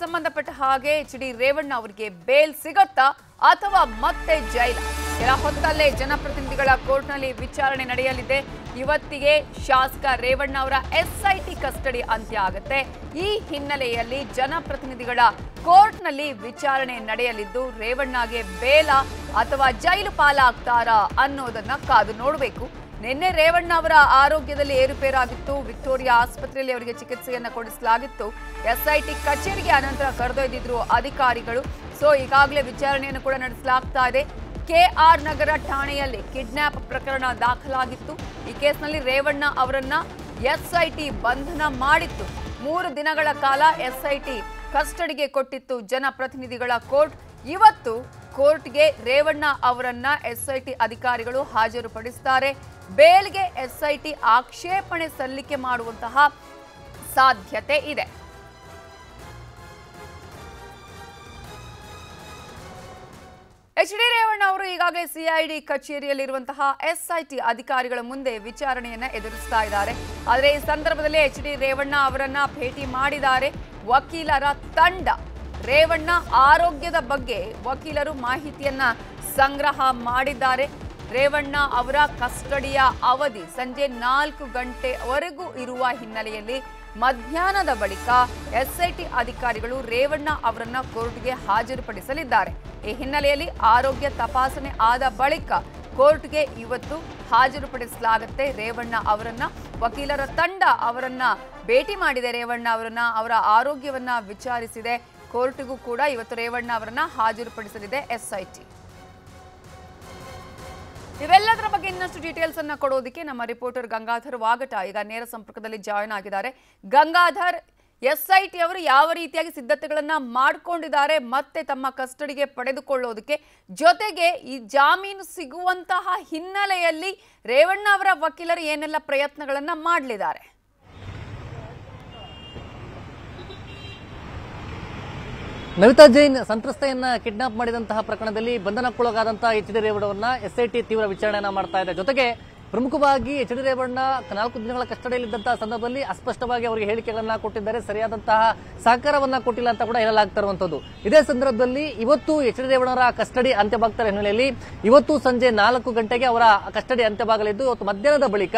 ಸಂಬಂಧಪಟ್ಟ ಹಾಗೆ H D Revanna ಅವರಿಗೆ ಬೇಲ್ ಸಿಗತ್ತಾ ಅಥವಾ ಮತ್ತೆ ಜೈಲ? ಕೆಲ ಹೊತ್ತಲ್ಲೇ ಜನಪ್ರತಿನಿಧಿಗಳ ಕೋರ್ಟ್ನಲ್ಲಿ ವಿಚಾರಣೆ ನಡೆಯಲಿದೆ. ಇವತ್ತಿಗೆ ಶಾಸಕ ರೇವಣ್ಣ ಅವರ ಎಸ್ಐಟಿ ಕಸ್ಟಡಿ ಅಂತ್ಯ ಆಗುತ್ತೆ. ಈ ಹಿನ್ನೆಲೆಯಲ್ಲಿ ಜನಪ್ರತಿನಿಧಿಗಳ ಕೋರ್ಟ್ನಲ್ಲಿ ವಿಚಾರಣೆ ನಡೆಯಲಿದ್ದು, ರೇವಣ್ಣಗೆ ಬೇಲ ಅಥವಾ ಜೈಲು ಪಾಲಾಗ್ತಾರಾ ಅನ್ನೋದನ್ನ ಕಾದು ನೋಡಬೇಕು. ನಿನ್ನೆ ರೇವಣ್ಣ ಅವರ ಆರೋಗ್ಯದಲ್ಲಿ ಏರುಪೇರಾಗಿತ್ತು. ವಿಕ್ಟೋರಿಯಾ ಆಸ್ಪತ್ರೆಯಲ್ಲಿ ಅವರಿಗೆ ಚಿಕಿತ್ಸೆಯನ್ನು ಕೊಡಿಸಲಾಗಿತ್ತು. ಎಸ್ಐಟಿ ಕಚೇರಿಗೆ ಅನಂತರ ಕರೆದೊಯ್ದಿದ್ರು ಅಧಿಕಾರಿಗಳು. ಸೊ ಈಗಾಗಲೇ ವಿಚಾರಣೆಯನ್ನು ಕೂಡ ನಡೆಸಲಾಗ್ತಾ ಇದೆ. ಕೆಆರ್ ನಗರ ಠಾಣೆಯಲ್ಲಿ ಕಿಡ್ನಾಪ್ ಪ್ರಕರಣ ದಾಖಲಾಗಿತ್ತು. ಈ ಕೇಸ್ನಲ್ಲಿ ರೇವಣ್ಣ ಅವರನ್ನ ಎಸ್ಐಟಿ ಬಂಧನ ಮಾಡಿತ್ತು. ಮೂರು ದಿನಗಳ ಕಾಲ ಎಸ್ಐಟಿ ಕಸ್ಟಡಿಗೆ ಕೊಟ್ಟಿತ್ತು. ಜನಪ್ರತಿನಿಧಿಗಳ ಕೋರ್ಟ್. ಇವತ್ತು ಕೋರ್ಟ್ಗೆ ರೇವಣ್ಣ ಅವರನ್ನ ಎಸ್ಐಟಿ ಅಧಿಕಾರಿಗಳು ಹಾಜರುಪಡಿಸುತ್ತಾರೆ ಬೇಲ್ಗೆ ಎಸ್ಐಟಿ ಆಕ್ಷೇಪಣೆ ಸಲ್ಲಿಕೆ ಮಾಡುವಂತಹ ಸಾಧ್ಯತೆ ಇದೆ. ಎಚ್ ಡಿ ರೇವಣ್ಣ ಅವರು ಈಗಾಗಲೇ ಸಿಐಡಿ ಕಚೇರಿಯಲ್ಲಿರುವಂತಹ ಎಸ್ಐಟಿ ಅಧಿಕಾರಿಗಳ ಮುಂದೆ ವಿಚಾರಣೆಯನ್ನ ಎದುರಿಸ್ತಾ ಇದ್ದಾರೆ. ಆದರೆ ಈ ಸಂದರ್ಭದಲ್ಲಿ ಎಚ್ ಡಿ ರೇವಣ್ಣ ಅವರನ್ನ ಭೇಟಿ ಮಾಡಿದ್ದಾರೆ. ವಕೀಲರ ತಂಡ ರೇವಣ್ಣ ಆರೋಗ್ಯದ ಬಗ್ಗೆ ವಕೀಲರು ಮಾಹಿತಿಯನ್ನ ಸಂಗ್ರಹ ಮಾಡಿದ್ದಾರೆ. ರೇವಣ್ಣ ಅವರ ಕಸ್ಟಡಿಯ ಅವಧಿ ಸಂಜೆ ನಾಲ್ಕು ಗಂಟೆವರೆಗೂ ಇರುವ ಹಿನ್ನೆಲೆಯಲ್ಲಿ ಮಧ್ಯಾಹ್ನದ ಬಳಿಕ ಎಸ್ಐಟಿ ಅಧಿಕಾರಿಗಳು ರೇವಣ್ಣ ಅವರನ್ನ ಕೋರ್ಟ್ಗೆ ಹಾಜರುಪಡಿಸಲಿದ್ದಾರೆ. ಈ ಹಿನ್ನೆಲೆಯಲ್ಲಿ ಆರೋಗ್ಯ ತಪಾಸಣೆ ಆದ ಬಳಿಕ ಕೋರ್ಟ್ಗೆ ಇವತ್ತು ಹಾಜರುಪಡಿಸಲಾಗುತ್ತೆ. ರೇವಣ್ಣ ಅವರನ್ನ ವಕೀಲರ ತಂಡ ಅವರನ್ನ ಭೇಟಿ ಮಾಡಿದೆ. ರೇವಣ್ಣ ಅವರನ್ನ ಅವರ ಆರೋಗ್ಯವನ್ನ ವಿಚಾರಿಸಿದೆ. ಕೋರ್ಟ್ಗೂ ಕೂಡ ಇವತ್ತು ರೇವಣ್ಣ ಅವರನ್ನ ಹಾಜರುಪಡಿಸಲಿದೆ ಎಸ್ಐಟಿ. ಇವೆಲ್ಲದರ ಬಗ್ಗೆ ಇನ್ನಷ್ಟು ಡೀಟೇಲ್ಸ್ ಅನ್ನ ಕೊಡೋದಕ್ಕೆ ನಮ್ಮ ರಿಪೋರ್ಟರ್ ಗಂಗಾಧರ್ ವಾಗಟ ಈಗ ನೇರ ಸಂಪರ್ಕದಲ್ಲಿ ಜಾಯಿನ್ ಆಗಿದ್ದಾರೆ. ಗಂಗಾಧರ್, ಎಸ್ಐಟಿ ಅವರು ಯಾವ ರೀತಿಯಾಗಿ ಸಿದ್ಧತೆಗಳನ್ನ ಮಾಡಿಕೊಂಡಿದ್ದಾರೆ ಮತ್ತೆ ತಮ್ಮ ಕಸ್ಟಡಿಗೆ ಪಡೆದುಕೊಳ್ಳೋದಕ್ಕೆ ಜೊತೆಗೆ ಈ ಜಾಮೀನು ಸಿಗುವಂತಹ ಹಿನ್ನೆಲೆಯಲ್ಲಿ ರೇವಣ್ಣ ಅವರ ವಕೀಲರು ಏನೆಲ್ಲ ಪ್ರಯತ್ನಗಳನ್ನ ಮಾಡಲಿದ್ದಾರೆ? ನವಿತಾ ಜೈನ್ ಸಂತ್ರಸ್ತೆಯನ್ನ ಕಿಡ್ನಾಪ್ ಮಾಡಿದಂತಹ ಪ್ರಕರಣದಲ್ಲಿ ಬಂಧನಕ್ಕೊಳಗಾದಂತಹ ಎಚ್ ಡಿ ರೇವಡವನ್ನ ಎಸ್ಐಟಿ ತೀವ್ರ ವಿಚಾರಣೆಯನ್ನ ಮಾಡ್ತಾ ಇದೆ. ಜೊತೆಗೆ ಪ್ರಮುಖವಾಗಿ ಎಚ್ ಡಿ ರೇವಣ್ಣ ನಾಲ್ಕು ದಿನಗಳ ಕಸ್ಟಡಿಯಲ್ಲಿದ್ದಂತಹ ಸಂದರ್ಭದಲ್ಲಿ ಅಸ್ಪಷ್ಟವಾಗಿ ಅವರಿಗೆ ಹೇಳಿಕೆಗಳನ್ನ ಕೊಟ್ಟಿದ್ದಾರೆ. ಸರಿಯಾದಂತಹ ಸಹಕಾರವನ್ನ ಕೊಟ್ಟಿಲ್ಲ ಅಂತ ಕೂಡ ಹೇಳಲಾಗ್ತಾ ಇರುವಂತದ್ದು ಇದೇ ಸಂದರ್ಭದಲ್ಲಿ ಇವತ್ತು ಎಚ್ ಡಿ ರೇವಣ್ಣರ ಕಸ್ಟಡಿ ಅಂತ್ಯವಾಗ್ತಾರೆ ಹಿನ್ನೆಲೆಯಲ್ಲಿ. ಇವತ್ತು ಸಂಜೆ ನಾಲ್ಕು ಗಂಟೆಗೆ ಅವರ ಕಸ್ಟಡಿ ಅಂತ್ಯವಾಗಲಿದ್ದು, ಇವತ್ತು ಮಧ್ಯಾಹ್ನದ ಬಳಿಕ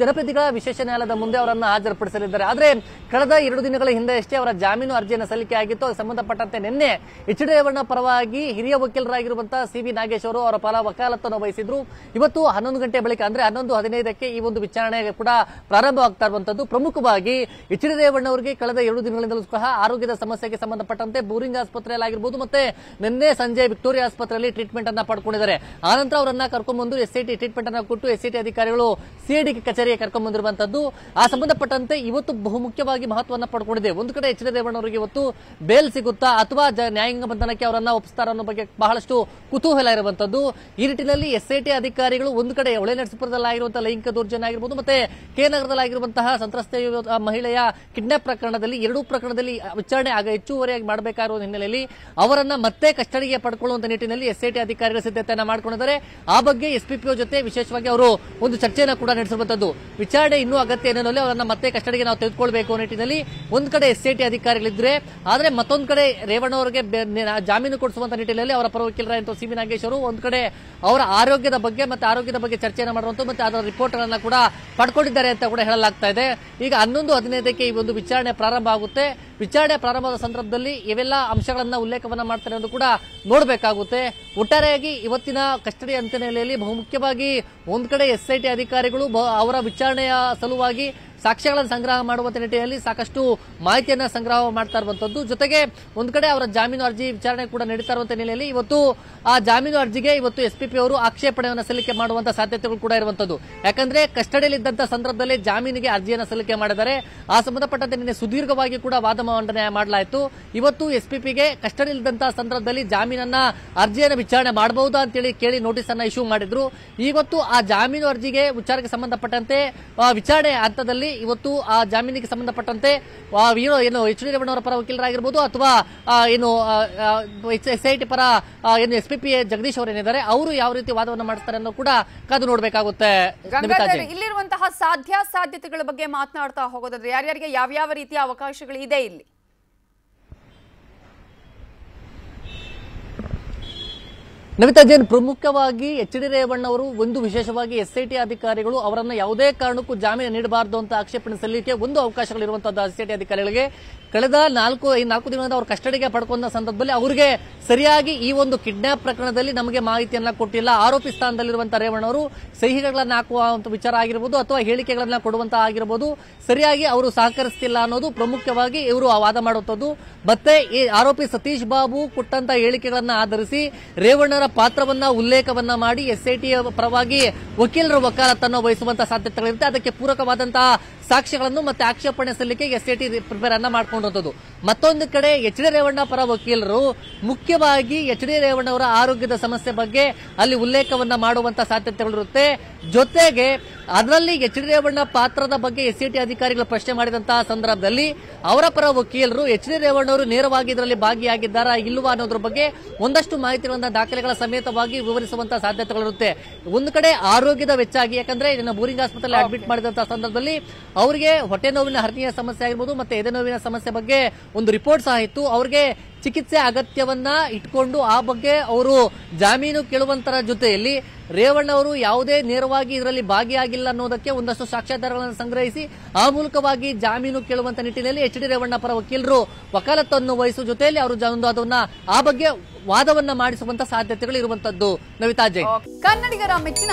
ಜನಪ್ರತಿಗಳ ವಿಶೇಷ ನ್ಯಾಯಾಲಯದ ಮುಂದೆ ಅವರನ್ನು ಹಾಜರುಪಡಿಸಲಿದ್ದಾರೆ. ಆದರೆ ಕಳೆದ ಎರಡು ದಿನಗಳ ಹಿಂದೆ ಅಷ್ಟೇ ಅವರ ಜಾಮೀನು ಅರ್ಜಿಯನ್ನು ಸಲ್ಲಿಕೆ ಆಗಿತ್ತು, ಅದಕ್ಕೆ ಸಂಬಂಧಪಟ್ಟಂತೆ ನಿನ್ನೆ ಎಚ್ ಡಿ ರೇವಣ್ಣ ಪರವಾಗಿ ಹಿರಿಯ ವಕೀಲರಾಗಿರುವಂತಹ ಸಿ ವಿ ನಾಗೇಶ್ ಅವರು ಅವರ ಪರ ವಕಾಲತ್ತನ್ನು ವಹಿಸಿದ್ರು. ಇವತ್ತು ಹನ್ನೊಂದು ಗಂಟೆ ಬಳಿಕ, ಅಂದ್ರೆ ಹನ್ನೊಂದು, ಹದಿನೈದಕ್ಕೆ ಈ ಒಂದು ವಿಚಾರಣೆ ಕೂಡ ಪ್ರಾರಂಭವಾಗ್ತಾ ಇರುವಂತದ್ದು. ಪ್ರಮುಖವಾಗಿ ಎಚ್ ಡಿ ರೇವಣ್ಣ ಅವರಿಗೆ ಕಳೆದ ಎರಡು ದಿನಗಳಿಂದಲೂ ಸಹ ಆರೋಗ್ಯದ ಸಮಸ್ಯೆಗೆ ಸಂಬಂಧಪಟ್ಟಂತೆ ಬೋರಿಂಗ್ ಆಸ್ಪತ್ರೆಯಲ್ಲಿ ಆಗಿರ್ಬೋದು ಮತ್ತೆ ನಿನ್ನೆ ಸಂಜೆ ವಿಕ್ಟೋರಿಯಾ ಆಸ್ಪತ್ರೆಯಲ್ಲಿ ಟ್ರೀಟ್ಮೆಂಟ್ ಅನ್ನ ಪಡ್ಕೊಂಡಿದ್ದಾರೆ. ಆನಂತರ ಅವರನ್ನ ಕರ್ಕೊಂಡ್ಬಂದು ಎಸ್ಐಟಿ ಟ್ರೀಟ್ಮೆಂಟ್ ಅನ್ನ ಕೊಟ್ಟು ಎಸ್ಐಟಿ ಅಧಿಕಾರಿಗಳು ಸಿಐಡಿ ಕಚೇರಿಗೆ ಕರ್ಕೊಂಡ್ ಬಂದಿರುವಂತದ್ದು ಆ ಸಂಬಂಧಪಟ್ಟಂತೆ ಇವತ್ತು ಬಹುಮುಖ್ಯವಾಗಿ ಮಹತ್ವವನ್ನು ಪಡ್ಕೊಂಡಿದೆ. ಒಂದು ಕಡೆ ಎಚ್ ಡಿ ರೇವಣ್ಣ ಅವರಿಗೆ ಇವತ್ತು ಬೇಲ್ ಸಿಗುತ್ತಾ ಅಥವಾ ನ್ಯಾಯಾಂಗ ಬಂಧನಕ್ಕೆ ಅವರನ್ನ ಒಪ್ಪಿಸ್ತಾರ ಅನ್ನೋ ಬಗ್ಗೆ ಬಹಳಷ್ಟು ಕುತೂಹಲ ಇರುವಂತದ್ದು. ಈ ನಿಟ್ಟಿನಲ್ಲಿ ಎಸ್ಐಟಿ ಅಧಿಕಾರಿಗಳು ಒಂದು ಕಡೆ ಹೊಳೆ ನರಸೀಪುರದಲ್ಲಿ ಆಗಿರುವಂತಹ ಲೈಂಗಿಕ ದೌರ್ಜನ್ಯ ಆಗಿರ್ಬೋದು, ಮತ್ತೆ ಕೆ ನಗರದಲ್ಲಿ ಆಗಿರುವಂತಹ ಸಂತ್ರಸ್ತೆ ಮಹಿಳೆಯ ಕಿಡ್ನಾಪ್ ಪ್ರಕರಣದಲ್ಲಿ ಎರಡೂ ಪ್ರಕರಣದಲ್ಲಿ ವಿಚಾರಣೆ ಆಗ ಹೆಚ್ಚುವರಿಯಾಗಿ ಮಾಡಬೇಕಾಗಿರುವ ಹಿನ್ನೆಲೆಯಲ್ಲಿ ಅವರನ್ನ ಮತ್ತೆ ಕಸ್ಟಡಿಗೆ ಪಡ್ಕೊಳ್ಳುವಂತ ನಿಟ್ಟಿನಲ್ಲಿ ಎಸ್ಐಟಿ ಅಧಿಕಾರಿಗಳ ಸಿದ್ಧತೆಯನ್ನ ಮಾಡ್ಕೊಂಡಿದ್ದಾರೆ. ಆ ಬಗ್ಗೆ ಎಸ್ಪಿಪಿಒ ಜೊತೆ ವಿಶೇಷವಾಗಿ ಅವರು ಒಂದು ಚರ್ಚೆಯನ್ನು ಕೂಡ ನಡೆಸಿರುವಂತದ್ದು. ವಿಚಾರಣೆ ಇನ್ನೂ ಅಗತ್ಯ ಏನೇನಲ್ಲಿ ಅವರನ್ನ ಮತ್ತೆ ಕಸ್ಟಡಿಗೆ ನಾವು ತೆಗೆದುಕೊಳ್ಬೇಕು ನಿಟ್ಟಿನಲ್ಲಿ ಒಂದ್ ಕಡೆ ಎಸ್ಐಟಿ ಅಧಿಕಾರಿಗಳಿದ್ರೆ, ಆದ್ರೆ ಮತ್ತೊಂದ್ ಕಡೆ ರೇವಣ್ಣ ಅವರಿಗೆ ಬೆ- ಜಾಮೀನು ಕೊಡಿಸುವಂತ ನಿಟ್ಟಿನಲ್ಲಿ ಅವರ ಪರ ವಕೀಲರಾದಂತಹ ಸಿ ವಿ ನಾಗೇಶ್ ಒಂದ್ ಕಡೆ ಅವರ ಆರೋಗ್ಯದ ಬಗ್ಗೆ ಮತ್ತೆ ಆರೋಗ್ಯದ ಬಗ್ಗೆ ಚರ್ಚೆಯನ್ನು ಮಾಡುವಂತ ಮತ್ತೆ ಅದರ ರಿಪೋರ್ಟ್ ಗಳನ್ನ ಕೂಡ ಪಡ್ಕೊಂಡಿದ್ದಾರೆ ಅಂತ ಕೂಡ ಹೇಳಲಾಗ್ತಾ ಇದೆ. ಈಗ ಹನ್ನೊಂದು, ಹದಿನೈದಕ್ಕೆ ಈ ಒಂದು ವಿಚಾರಣೆ ಪ್ರಾರಂಭ ಆಗುತ್ತೆ. ವಿಚಾರಣೆ ಪ್ರಾರಂಭದ ಸಂದರ್ಭದಲ್ಲಿ ಇವೆಲ್ಲ ಅಂಶಗಳನ್ನ ಉಲ್ಲೇಖವನ್ನ ಮಾಡ್ತಾರೆ ಎಂದು ಕೂಡ ನೋಡಬೇಕಾಗುತ್ತೆ. ಒಟ್ಟಾರೆಯಾಗಿ ಇವತ್ತಿನ ಕಸ್ಟಡಿ ಅಂತ್ಯನೆಲೆಯಲ್ಲಿ ಬಹುಮುಖ್ಯವಾಗಿ ಒಂದ್ ಕಡೆ ಎಸ್ಐಟಿ ಅಧಿಕಾರಿಗಳು ಅವರ ವಿಚಾರಣೆಯ ಸಲುವಾಗಿ ಸಾಕ್ಷ್ಯಗಳನ್ನು ಸಂಗ್ರಹ ಮಾಡುವಂತ ನಿಟ್ಟಿನಲ್ಲಿ ಸಾಕಷ್ಟು ಮಾಹಿತಿಯನ್ನು ಸಂಗ್ರಹ ಮಾಡ್ತಾ ಇರುವಂತದ್ದು. ಜೊತೆಗೆ ಒಂದು ಕಡೆ ಅವರ ಜಾಮೀನು ಅರ್ಜಿ ವಿಚಾರಣೆ ಕೂಡ ನಡೀತಾ ಇರುವಂತ ಹಿನ್ನೆಲೆಯಲ್ಲಿ ಇವತ್ತು ಆ ಜಾಮೀನು ಅರ್ಜಿಗೆ ಇವತ್ತು ಎಸ್ಪಿಪಿ ಅವರು ಆಕ್ಷೇಪಣೆಯನ್ನು ಸಲ್ಲಿಕೆ ಮಾಡುವಂತಹ ಸಾಧ್ಯತೆಗಳು ಕೂಡ ಇರುವಂತದ್ದು. ಯಾಕಂದ್ರೆ ಕಸ್ಟಡಿಯಲ್ಲಿದ್ದಂತ ಸಂದರ್ಭದಲ್ಲಿ ಜಾಮೀನಿಗೆ ಅರ್ಜಿಯನ್ನು ಸಲ್ಲಿಕೆ ಮಾಡಿದರೆ ಆ ಸಂಬಂಧಪಟ್ಟಂತೆ ನಿನ್ನೆ ಸುದೀರ್ಘವಾಗಿ ಕೂಡ ವಾದ ಮಂಡನೆ ಮಾಡಲಾಯಿತು. ಇವತ್ತು ಎಸ್ಪಿಪಿಗೆ ಕಸ್ಟಡಿಯಲ್ಲಿದ್ದಂತಹ ಸಂದರ್ಭದಲ್ಲಿ ಜಾಮೀನನ್ನ ಅರ್ಜಿಯನ್ನು ವಿಚಾರಣೆ ಮಾಡಬಹುದಾ ಅಂತೇಳಿ ಕೇಳಿ ನೋಟಿಸ್ ಅನ್ನ ಇಶ್ಯೂ ಮಾಡಿದ್ರು. ಇವತ್ತು ಆ ಜಾಮೀನು ಅರ್ಜಿಗೆ ವಿಚಾರಕ್ಕೆ ಸಂಬಂಧಪಟ್ಟಂತೆ ವಿಚಾರಣೆ ಹಂತದಲ್ಲಿ ಇವತ್ತು ಆ ಜಾಮೀನಿಗೆ ಸಂಬಂಧಪಟ್ಟಂತೆ ಏನು ಏನು ಎಚ್ ಡಿ ರೇವಣ್ಣವರ ಪರ ವಕೀಲರಾಗಿರ್ಬೋದು ಅಥವಾ ಏನು ಎಸ್ ಐ ಟಿ ಪರ ಏನು ಎಸ್ ಪಿ ಪಿ ಜಗದೀಶ್ ಅವರು ಏನಿದ್ದಾರೆ, ಅವರು ಯಾವ ರೀತಿ ವಾದವನ್ನು ಮಾಡ್ತಾರೆ ಅನ್ನೋ ಕೂಡ ಕಾದು ನೋಡಬೇಕಾಗುತ್ತೆ. ಇಲ್ಲಿರುವಂತಹ ಸಾಧ್ಯ ಸಾಧ್ಯತೆಗಳ ಬಗ್ಗೆ ಮಾತನಾಡ್ತಾ ಹೋಗೋದಾದ್ರೆ ಯಾರ್ಯಾರಿಗೆ ಯಾವ್ಯಾವ ರೀತಿಯ ಅವಕಾಶಗಳು ಇದೆ ಇಲ್ಲಿ? ನವಿತಾ ಜೈನ್, ಪ್ರಮುಖವಾಗಿ ಎಚ್ ಡಿ ರೇವಣ್ಣ ಅವರು ಒಂದು ವಿಶೇಷವಾಗಿ ಎಸ್ ಅಧಿಕಾರಿಗಳು ಅವರನ್ನ ಯಾವುದೇ ಕಾರಣಕ್ಕೂ ಜಾಮೀನು ನೀಡಬಾರದು ಅಂತ ಆಕ್ಷೇಪಣೆ ಸಲ್ಲಿಕೆ ಒಂದು ಅವಕಾಶಗಳಿರುವಂತಹ ಎಸ್ ಅಧಿಕಾರಿಗಳಿಗೆ. ಕಳೆದ ನಾಲ್ಕು, ಈ ನಾಲ್ಕು ದಿನದ ಅವರು ಕಸ್ಟಡಿಗೆ ಪಡ್ಕೊಂಡ ಸಂದರ್ಭದಲ್ಲಿ ಅವರಿಗೆ ಸರಿಯಾಗಿ ಈ ಒಂದು ಕಿಡ್ನಾಪ್ ಪ್ರಕರಣದಲ್ಲಿ ನಮಗೆ ಮಾಹಿತಿಯನ್ನ ಕೊಟ್ಟಿಲ್ಲ. ಆರೋಪಿ ಸ್ಥಾನದಲ್ಲಿರುವಂತಹ ರೇವಣ್ಣ ಅವರು ಸಹಿಗಳನ್ನ ಹಾಕುವ ಒಂದು ವಿಚಾರ ಆಗಿರಬಹುದು ಅಥವಾ ಹೇಳಿಕೆಗಳನ್ನ ಕೊಡುವಂತಹ ಆಗಿರಬಹುದು ಸರಿಯಾಗಿ ಅವರು ಸಹಕರಿಸ್ತಿಲ್ಲ ಅನ್ನೋದು ಪ್ರಮುಖವಾಗಿ ಇವರು ವಾದ ಮಾಡುವಂಥದ್ದು ಮತ್ತೆ ಈ ಆರೋಪಿ ಸತೀಶ್ ಬಾಬು ಕೊಟ್ಟಂತ ಹೇಳಿಕೆಗಳನ್ನ ಆಧರಿಸಿ ರೇವಣ್ಣರ ಪಾತ್ರವನ್ನ ಉಲ್ಲೇಖವನ್ನ ಮಾಡಿ ಎಸ್ಐಟಿ ಪರವಾಗಿ ವಕೀಲರ ವಕಾಲತ್ತನ್ನು ವಹಿಸುವಂತಹ ಸಾಧ್ಯತೆಗಳಿರುತ್ತೆ. ಅದಕ್ಕೆ ಪೂರಕವಾದಂತಹ ಸಾಕ್ಷ್ಯಗಳನ್ನು ಮತ್ತೆ ಆಕ್ಷೇಪಣೆ ಸಲ್ಲಿಕೆ ಟಿ ಪ್ರಿಪೇರ್ ಅನ್ನ ಮಾಡ್ಕೊಂಡಿರುವಂತದ್ದು ಮತ್ತೊಂದು ಕಡೆ ಎಚ್ ಡಿ ರೇವಣ್ಣ ಪರ ವಕೀಲರು ಮುಖ್ಯವಾಗಿ ಎಚ್ ಡಿ ರೇವಣ್ಣ ಅವರ ಆರೋಗ್ಯದ ಸಮಸ್ಯೆ ಬಗ್ಗೆ ಅಲ್ಲಿ ಉಲ್ಲೇಖವನ್ನ ಮಾಡುವಂತ ಸಾಧ್ಯತೆಗಳಿರುತ್ತೆ. ಜೊತೆಗೆ ಅದರಲ್ಲಿ ಎಚ್ ಡಿ ರೇವಣ್ಣ ಪಾತ್ರದ ಬಗ್ಗೆ ಎಸ್ಐಟಿ ಅಧಿಕಾರಿಗಳು ಪ್ರಶ್ನೆ ಮಾಡಿದಂತಹ ಸಂದರ್ಭದಲ್ಲಿ ಅವರ ಪರ ವಕೀಲರು ಎಚ್ ಡಿ ರೇವಣ್ಣ ಅವರು ನೇರವಾಗಿ ಇದರಲ್ಲಿ ಭಾಗಿಯಾಗಿದ್ದಾರಾ ಇಲ್ವಾ ಅನ್ನೋದ್ರ ಬಗ್ಗೆ ಒಂದಷ್ಟು ಮಾಹಿತಿಗಳನ್ನ ದಾಖಲೆಗಳ ಸಮೇತವಾಗಿ ವಿವರಿಸುವಂತಹ ಸಾಧ್ಯತೆಗಳಿರುತ್ತೆ. ಒಂದು ಕಡೆ ಆರೋಗ್ಯದ ವೆಚ್ಚ ಆಗಿ ಯಾಕಂದ್ರೆ ಇದನ್ನ ಬೋರಿಂಗ್ ಆಸ್ಪತ್ರೆಯಲ್ಲಿ ಅಡ್ಮಿಟ್ ಮಾಡಿದಂತಹ ಸಂದರ್ಭದಲ್ಲಿ ಅವರಿಗೆ ಹೊಟ್ಟೆ ನೋವಿನ ಹರ್ನಿಯ ಸಮಸ್ಯೆ ಆಗಿರ್ಬೋದು ಮತ್ತೆ ಎದೆ ನೋವಿನ ಸಮಸ್ಯೆ ಬಗ್ಗೆ ಒಂದು ರಿಪೋರ್ಟ್ ಸಹ ಇತ್ತು. ಅವರಿಗೆ ಚಿಕಿತ್ಸೆ ಅಗತ್ಯವನ್ನ ಇಟ್ಕೊಂಡು ಆ ಬಗ್ಗೆ ಅವರು ಜಾಮೀನು ಕೇಳುವಂತರ ಜೊತೆಯಲ್ಲಿ ರೇವಣ್ಣ ಅವರು ಯಾವುದೇ ನೇರವಾಗಿ ಇದರಲ್ಲಿ ಭಾಗಿಯಾಗಿಲ್ಲ ಅನ್ನೋದಕ್ಕೆ ಒಂದಷ್ಟು ಸಾಕ್ಷ್ಯಾಧಾರಗಳನ್ನು ಸಂಗ್ರಹಿಸಿ ಆ ಮೂಲಕವಾಗಿ ಜಾಮೀನು ಕೇಳುವಂತ ನಿಟ್ಟಿನಲ್ಲಿ ಎಚ್ ಡಿ ರೇವಣ್ಣ ಪರ ವಕೀಲರು ವಕಾಲತ್ತನ್ನು ವಹಿಸುವ ಜೊತೆಯಲ್ಲಿ ಅವರು ಜ- ಅದನ್ನ ಆ ಬಗ್ಗೆ ವಾದವನ್ನ ಮಾಡಿಸುವಂತ ಸಾಧ್ಯತೆಗಳು ಇರುವಂತದ್ದು. ನವಿತಾ ಜೈನ್. ಕನ್ನಡಿಗರ ಮೆಚ್ಚಿನ